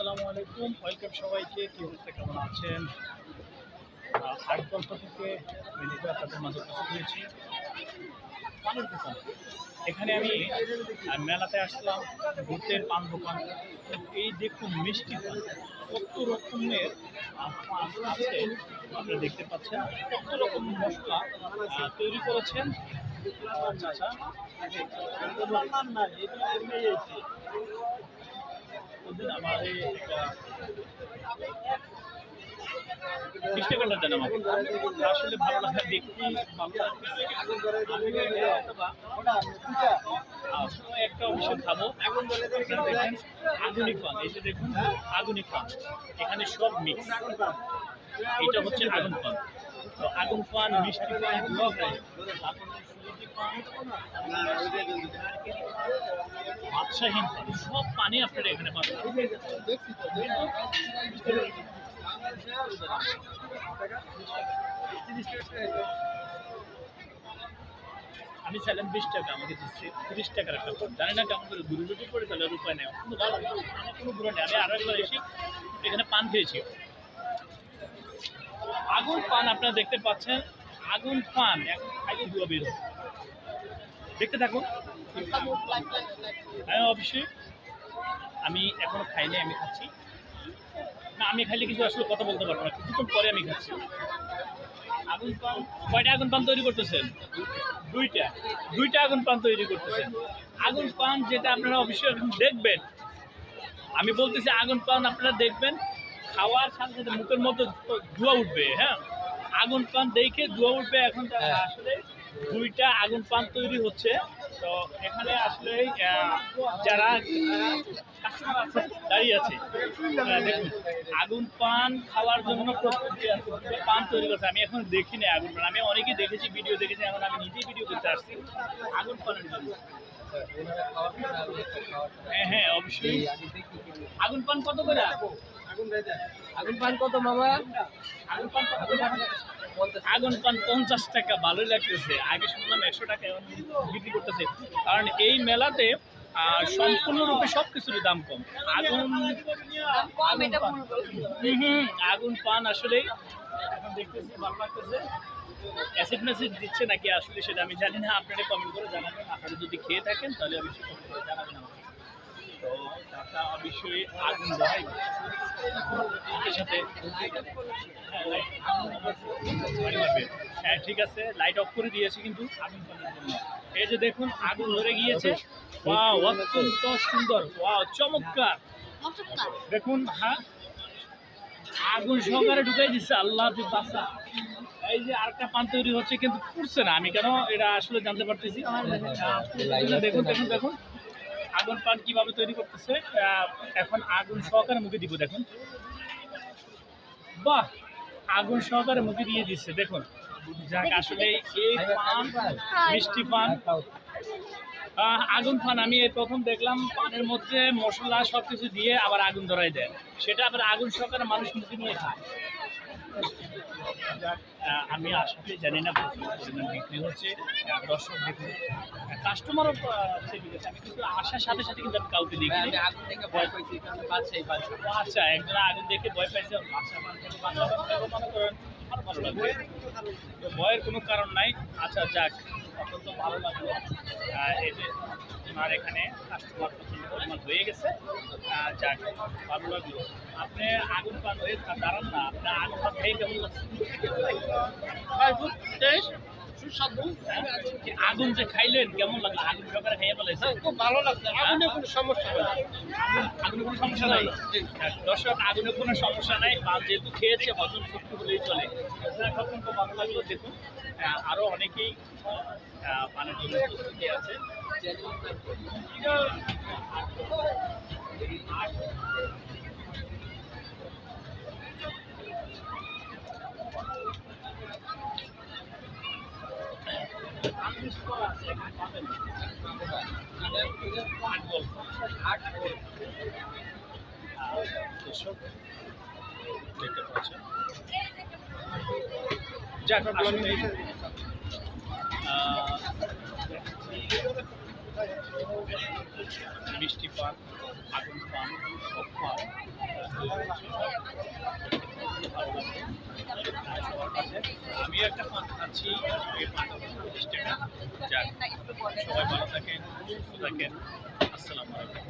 আসসালামু আলাইকুম। ওয়েলকাম সবাইকে। কি অবস্থা? কেমন আছেন? আট গল্প থেকে মেডিকেল আপনাদের মাঝে উপস্থিত হয়েছি। পানের দোকান। এখানে আমি মেলাতে আসলাম। ভূতের পান দোকান। এই দেখুন মিষ্টি পান। কত রকমের আছে। আপনারা দেখতে পাচ্ছেন। কত রকম মশলা তৈরি করেছেন। আচ্ছা আচ্ছা। একটা চেষ্টা করলে দেন আমাকে আসলে ভালো লাগা হয়তোবা, আহ, একটা অবশ্য খাব দেখেন আধুনিক পান এই যে দেখুন আধুনিক পান এখানে সব মিক্স এটা হচ্ছে আগুন পান আগুন পান, মিষ্টি পান, সব পান আপনারা এখানে আমি চাইলাম বিশ টাকা, আমাকে দিচ্ছে তিরিশ টাকার একটা পান। জানি না কেমন করে দূরে যদি পড়ে তাহলে আর উপায় নেই। কিন্তু ভালো আমার কোনো দূরে নেই। আমি আরও একবার এসে এখানে পান খেয়েছি। আগুন পান, আপনারা দেখতে পাচ্ছেন, আগুন পান এখন খাইলে দুয়া বের দেখতে থাকুন। হ্যাঁ অবশ্যই। আমি এখনও খাইনি, আমি খাচ্ছি। না, আমি খাইলে কিছু আসলে কথা বলতে পারব না, কিছুক্ষণ পরে আমি খাচ্ছি। আগুন পান, কয়টা আগুন পান তৈরি করতেছেন? দুইটা। দুইটা আগুন পান তৈরি করতেছেন। আগুন পান যেটা আপনারা অবশ্যই দেখবেন। আমি বলতেছি, আগুন পান আপনারা দেখবেন। খাওয়ার সাথে সাথে মুখের মধ্যে ধোয়া উঠবে হ্যাঁ? আগুন পান দেখে ধোয়া উঠবে এখন আসলে দুইটা আগুন পান তৈরি হচ্ছে। তো এখানে আসলে যারা কাস্টমার আছে দাঁড়িয়ে আছে দেখুন আগুন পান খাওয়ার জন্য প্রস্তুতি পান তৈরি করছে। আমি এখন দেখিনি আগুন পান। আমি অনেকেই দেখেছি ভিডিও দেখেছি এখন আমি নিজেই ভিডিও করতে আসছি আগুন পানের জন্য। হ্যাঁ হ্যাঁ অবশ্যই। আগুন পান কত করে? আগুন পান কত মামা? আগুন পান কত? করে? আগুন পান পঞ্চাশ টাকা ভালোই লাগতেছে। আগে শুনলাম একশো টাকা বিক্রি করতেছে। কারণ এই মেলাতে সম্পূর্ণরূপে সব কিছুর দাম কম আগুন আগুন পান আসলেই এখন দেখতেছি ভালো লাগতেছে। অ্যাসিড ম্যাসিড দিচ্ছে নাকি আসলে সেটা আমি জানি না। আপনারা কমেন্ট করে জানাবেন। আপনারা যদি খেয়ে থাকেন তাহলে আমি করে জানাবেন আগুন দেয়। সাথে হ্যাঁ, ঠিক আছে লাইট অফ করে দিয়েছি কিন্তু আগুন এই যে দেখুন আগুন ধরে গিয়েছে। অত্যন্ত সুন্দর। চমৎকার। দেখুন হ্যাঁ আগুন সহকারে ঢুকাই দিচ্ছে। আল্লাহ এই যে আরেকটা পান তৈরি হচ্ছে কিন্তু পুড়ছে না। আমি কেন এটা আসলে জানতে পারতেছি? দেখুন দেখুন দেখুন। আগুন পান কীভাবে তৈরি করতেছে? এখন আগুন সহকারে মুখে দিব, দেখুন। বাহ! আগুন সহকারে মুখে দিয়ে দিচ্ছে দেখুন। যাক, আসলে এই পান, মিষ্টি পান। আগুন পান, আমি প্রথম দেখলাম পানের মধ্যে মশলা সব কিছু দিয়ে আবার আগুন ধরাই দেয়। সেটা আবার আগুন সহকারে মানুষ মুখে নিয়ে খায়। আমি আসলে জানি না পরিমাণ বিক্রি হচ্ছে দর্শক বিক্রি কাস্টমারও আমি কিন্তু আসার সাথে সাথে কিন্তু আমি কাউকে দেখি আমি আগুন থেকে ভয় পাইছি বাচ্চাই বাচ্চা আচ্ছা একজন আগুন দেখে ভয় পাইছে আচ্ছা বাচ্চা মনে করেন ভয়ের কোনো কারণ নাই আচ্ছা যাক অত্যন্ত ভালো লাগল। এই যে আমার এখানে কাস্টমার প্রচণ্ড পরিমাণ হয়ে গেছে। যাক, ভালো লাগল। আপনি আগুন পান হয়ে দাঁড়ান না। আপনার আগুন পান খেয়ে কেমন লাগছে? সুস্বাদু। হ্যাঁ? আগুন যে খাইলেন কেমন লাগল? আগুন সকালে খাইয়ে ফেলেছে? খুব ভালো লাগছে। আগুনে কোনো সমস্যা হয় আগুনে কোনো সমস্যা নাই? দর্শক আগুনে কোনো সমস্যা নাই। পান যেহেতু খেয়েছে হজম শক্তি হলেই চলে। অত্যন্ত ভালো লাগল দেখুন। আহ, আরও অনেকেই প্রস্তুতি আছে আট বল। আট বল। দর্শক দেখতে পাচ্ছেন যাক মিষ্টি পান আগুন পান পান আমি একটা পান খাচ্ছি সবাই ভালো থাকেন সুস্থ থাকেন আসসালামু আলাইকুম।